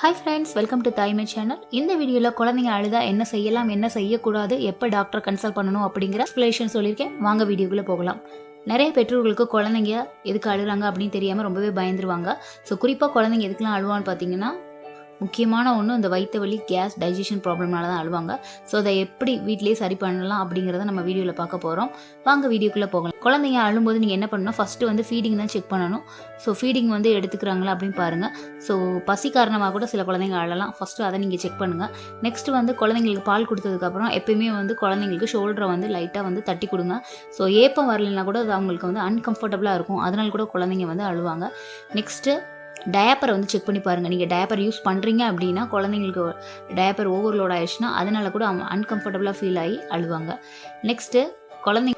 Hi friends welcome to Thaimai channel இந்த வீடியோவில் குழந்தைங்க அழுதா என்ன செய்யலாம் என்ன செய்யக்கூடாது எப்போ டாக்டர் கன்சல்ட் பண்ணணும் அப்படிங்கிற எக்ஸ்பிளேஷன் சொல்லியிருக்கேன். வாங்க வீடியோக்குள்ளே போகலாம். நிறைய பெற்றோர்களுக்கு குழந்தைங்க எதுக்கு அழுகிறாங்க அப்படின்னு தெரியாமல் ரொம்பவே பயந்துருவாங்க. ஸோ குறிப்பாக குழந்தைங்க எதுக்கெலாம் அழுவான்னு பார்த்தீங்கன்னா முக்கியமான ஒன்று இந்த வயிற்று வலி கேஸ் டைஜஷன் ப்ராப்ளம்னால தான் அழுவாங்க. ஸோ அதை எப்படி வீட்டிலேயே சரி பண்ணலாம் அப்படிங்கிறத நம்ம வீடியோவில் பார்க்க போகிறோம் வாங்க வீடியோக்குள்ளே போகலாம். குழந்தைங்க அழும்போது நீங்கள் என்ன பண்ணணும்? ஃபஸ்ட்டு வந்து ஃபீடிங் தான் செக் பண்ணணும். ஸோ ஃபீடிங் வந்து எடுத்துக்கிறாங்களா அப்படின்னு பாருங்கள் ஸோ பசி காரணமாக கூட சில குழந்தைங்க அழலாம். ஃபஸ்ட்டு அதை நீங்கள் செக் பண்ணுங்கள் நெக்ஸ்ட் வந்து குழந்தைங்களுக்கு பால் கொடுத்ததுக்கப்புறம் எப்பயுமே வந்து குழந்தைங்களுக்கு ஷோல்டரை வந்து லைட்டாக வந்து தட்டி கொடுங்க. ஸோ ஏப்பம் வரலைன்னா கூட அது அவங்களுக்கு வந்து அன்கம்ஃபர்டபுளாக இருக்கும். அதனால கூட குழந்தைங்க வந்து அழுவாங்க. நெக்ஸ்ட்டு டயப்பரை வந்து செக் பண்ணி பாருங்கள் நீங்கள் டயப்பர் யூஸ் பண்ணுறீங்க அப்படின்னா குழந்தைங்களுக்கு டயப்பர் ஓவர்லோட் ஆயிடுச்சுன்னா அதனால கூட அவங்க அன்கம்ஃபர்டபுளாக ஃபீல் ஆகி அழுவாங்க. நெக்ஸ்ட்டு குழந்தைங்க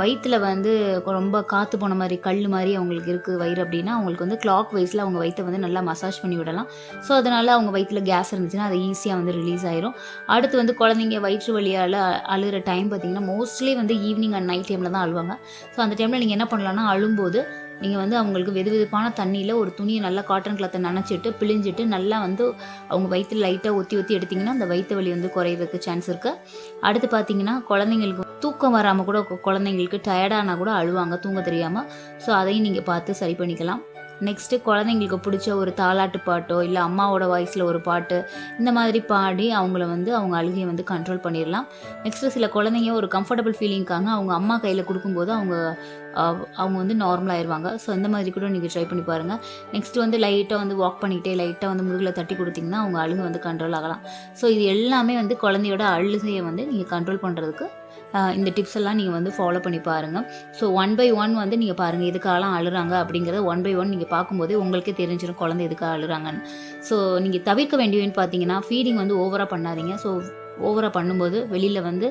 வயிற்றில் வந்து ரொம்ப காற்று போன மாதிரி கல் மாதிரி அவங்களுக்கு இருக்குது வயிறு அப்படின்னா அவங்களுக்கு வந்து கிளாக் வைஸில் அவங்க வயிற்றை வந்து நல்லா மசாஜ் பண்ணி விடலாம். ஸோ அதனால் அவங்க வயிற்றில் கேஸ் இருந்துச்சுன்னா அது ஈஸியாக வந்து ரிலீஸ் ஆயிரும். அடுத்து வந்து குழந்தைங்க வயிற்று வழியால் அழுகிற டைம் பார்த்திங்கன்னா மோஸ்ட்லி வந்து ஈவினிங் அண்ட் நைட் டைமில் தான் அழுவாங்க. ஸோ அந்த டைமில் நீங்கள் என்ன பண்ணலாம்னா அழும்போது நீங்கள் வந்து அவங்களுக்கு வெது வெதுப்பான தண்ணியில் ஒரு துணியை நல்லா காட்டன் கிளாத்தை நனைச்சிட்டு பிழிஞ்சிட்டு நல்லா வந்து அவங்க வயிற்றில் லைட்டாக ஒத்தி ஒத்தி எடுத்திங்கன்னா அந்த வயிற்று வலி வந்து குறையிறதுக்கு சான்ஸ் இருக்குது அடுத்து பார்த்தீங்கன்னா குழந்தைங்களுக்கு தூக்கம் வராமல் கூட குழந்தைங்களுக்கு டயர்டானா கூட அழுவாங்க தூங்க தெரியாமல் ஸோ அதையும் நீங்கள் பார்த்து சரி பண்ணிக்கலாம். நெக்ஸ்ட்டு குழந்தைங்களுக்கு பிடிச்ச ஒரு தாலாட்டு பாட்டோ இல்லை அம்மாவோட வாய்ஸில் ஒரு பாட்டு இந்த மாதிரி பாடி அவங்கள வந்து அவங்க அழுகையை வந்து கண்ட்ரோல் பண்ணிடலாம். நெக்ஸ்ட்டு சில குழந்தைங்க ஒரு கம்ஃபர்டபுள் ஃபீலிங்காக அவங்க அம்மா கையில் கொடுக்கும்போது அவங்க அவங்க வந்து நார்மலாகிடுவாங்க ஸோ இந்த மாதிரி கூட நீங்கள் ட்ரை பண்ணி பாருங்கள் நெக்ஸ்ட்டு வந்து லைட்டாக வந்து வாக் பண்ணிக்கிட்டே லைட்டாக வந்து முதுகில் தட்டி கொடுத்திங்கன்னா அவங்க அழுகை வந்து கண்ட்ரோல் ஆகலாம். ஸோ இது எல்லாமே வந்து குழந்தையோட அழுகையை வந்து நீங்கள் கண்ட்ரோல் பண்ணுறதுக்கு இந்த டிப்ஸ் எல்லாம் நீங்கள் வந்து ஃபாலோ பண்ணி பாருங்கள் ஸோ ஒன் பை ஒன் வந்து நீங்கள் பாருங்கள் எதுக்காகலாம் அழுறாங்க அப்படிங்கிறத ஒன் பை ஒன் நீங்கள் பார்க்கும்போதே உங்களுக்கே தெரிஞ்சிடும் குழந்தை எதுக்காக அழுறாங்கன்னு. ஸோ நீங்கள் தவிர்க்க வேண்டியதுன்னு பார்த்தீங்கன்னா ஃபீடிங் வந்து ஓவராக பண்ணாதீங்க. ஸோ ஓவராக பண்ணும்போது வெளியில் வந்து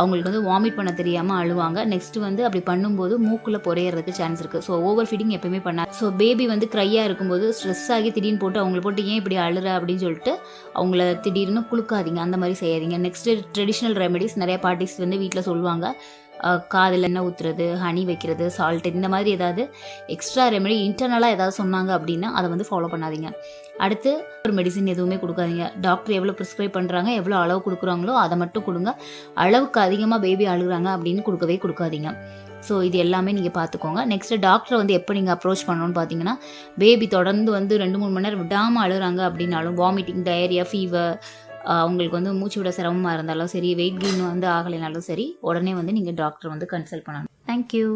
அவங்களுக்கு வந்து வாமிட் பண்ண தெரியாமல் அழுவாங்க. நெக்ஸ்ட்டு வந்து அப்படி பண்ணும்போது மூக்கில் புறையிறதுக்கு சான்ஸ் இருக்குது ஸோ ஓவர் ஃபீடிங் எப்பயுமே பண்ணாது ஸோ பேபி வந்து க்ரையாக இருக்கும்போது ஸ்ட்ரெஸ் ஆகி திடீர்னு போட்டு அவங்கள போட்டு ஏன் இப்படி அழுற? அப்படின்னு சொல்லிட்டு அவங்கள திடீர்னு குளுக்காதீங்க அந்த மாதிரி செய்யாதீங்க. நெக்ஸ்ட்டு ட்ரெடிஷ்னல் ரெமெடிஸ் நிறைய பார்ட்டிஸ் வந்து வீட்டில் சொல்லுவாங்க. காதில் எண்ணெய் ஊற்றுறது ஹனி வைக்கிறது சால்ட்டு இந்த மாதிரி ஏதாவது எக்ஸ்ட்ரா ரெமெடி இன்டர்னலாக ஏதாவது சொன்னாங்க அப்படின்னா அதை வந்து ஃபாலோ பண்ணாதீங்க. அடுத்து ஒரு மெடிசின் எதுவுமே கொடுக்காதீங்க. டாக்டர் எவ்வளோ ப்ரிஸ்கிரைப் பண்ணுறாங்க எவ்வளோ அளவு கொடுக்குறாங்களோ அதை மட்டும் கொடுங்க. அளவுக்கு அதிகமாக பேபி அழுகுறாங்க அப்படின்னு கொடுக்கவே கொடுக்காதீங்க. ஸோ இது எல்லாமே நீங்கள் பார்த்துக்கோங்க நெக்ஸ்ட்டு டாக்டரை வந்து எப்போ நீங்கள் அப்ரோச் பண்ணணும்னு பார்த்தீங்கன்னா பேபி தொடர்ந்து வந்து ரெண்டு மூணு மணி நேரம் விடாமல் அழுகிறாங்க அப்படின்னாலும் வாமிட்டிங் டயரியா ஃபீவர் அவங்களுக்கு வந்து மூச்சு விட சிரமமாக இருந்தாலும் சரி வெயிட் கெயின் வந்து ஆகலைனாலும் சரி உடனே வந்து நீங்கள் டாக்டர் வந்து கன்சல்ட் பண்ணணும். தேங்க்யூ